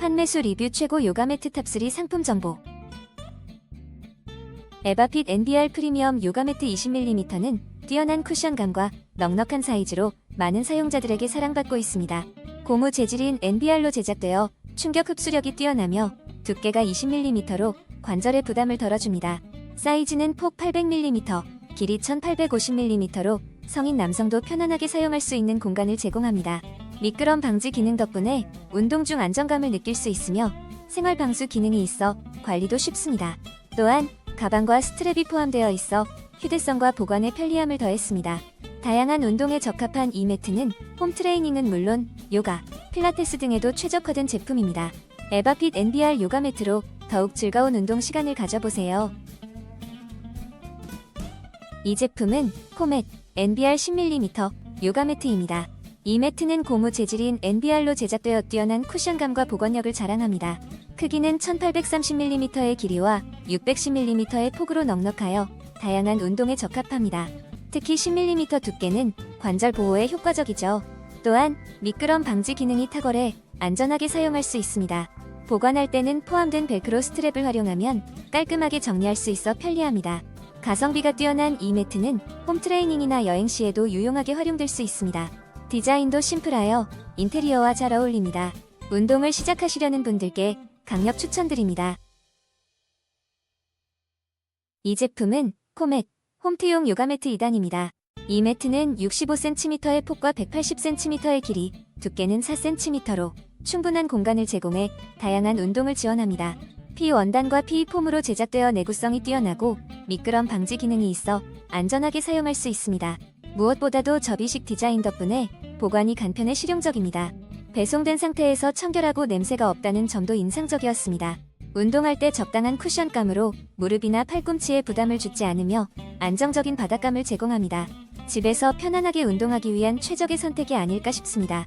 판매수 리뷰 최고 요가 매트 탑3 상품 정보 에바핏 NBR 프리미엄 요가 매트 20mm는 뛰어난 쿠션감과 넉넉한 사이즈로 많은 사용자들에게 사랑받고 있습니다. 고무 재질인 NBR로 제작되어 충격 흡수력이 뛰어나며 두께가 20mm로 관절의 부담을 덜어줍니다. 사이즈는 폭 800mm, 길이 1850mm로 성인 남성도 편안하게 사용할 수 있는 공간을 제공합니다. 미끄럼 방지 기능 덕분에 운동 중 안정감을 느낄 수 있으며 생활 방수 기능이 있어 관리도 쉽습니다. 또한 가방과 스트랩이 포함되어 있어 휴대성과 보관에 편리함을 더했습니다. 다양한 운동에 적합한 이 매트는 홈 트레이닝은 물론 요가, 필라테스 등에도 최적화된 제품입니다. 에바핏 NBR 요가 매트로 더욱 즐거운 운동 시간을 가져보세요. 이 제품은 코멧 NBR 10mm 요가 매트입니다. 이 매트는 고무 재질인 NBR로 제작되어 뛰어난 쿠션감과 보관력을 자랑합니다. 크기는 1830mm의 길이와 610mm의 폭으로 넉넉하여 다양한 운동에 적합합니다. 특히 10mm 두께는 관절 보호에 효과적이죠. 또한 미끄럼 방지 기능이 탁월해 안전하게 사용할 수 있습니다. 보관할 때는 포함된 벨크로 스트랩을 활용하면 깔끔하게 정리할 수 있어 편리합니다. 가성비가 뛰어난 이 매트는 홈 트레이닝이나 여행 시에도 유용하게 활용될 수 있습니다. 디자인도 심플하여 인테리어와 잘 어울립니다. 운동을 시작하시려는 분들께 강력 추천드립니다. 이 제품은 코멧 홈트용 요가 매트 2단입니다. 이 매트는 65cm의 폭과 180cm의 길이, 두께는 4cm로 충분한 공간을 제공해 다양한 운동을 지원합니다. P 원단과 P폼으로 제작되어 내구성이 뛰어나고 미끄럼 방지 기능이 있어 안전하게 사용할 수 있습니다. 무엇보다도 접이식 디자인 덕분에 보관이 간편해 실용적입니다. 배송된 상태에서 청결하고 냄새가 없다는 점도 인상적이었습니다. 운동할 때 적당한 쿠션감으로 무릎이나 팔꿈치에 부담을 주지 않으며 안정적인 바닥감을 제공합니다. 집에서 편안하게 운동하기 위한 최적의 선택이 아닐까 싶습니다.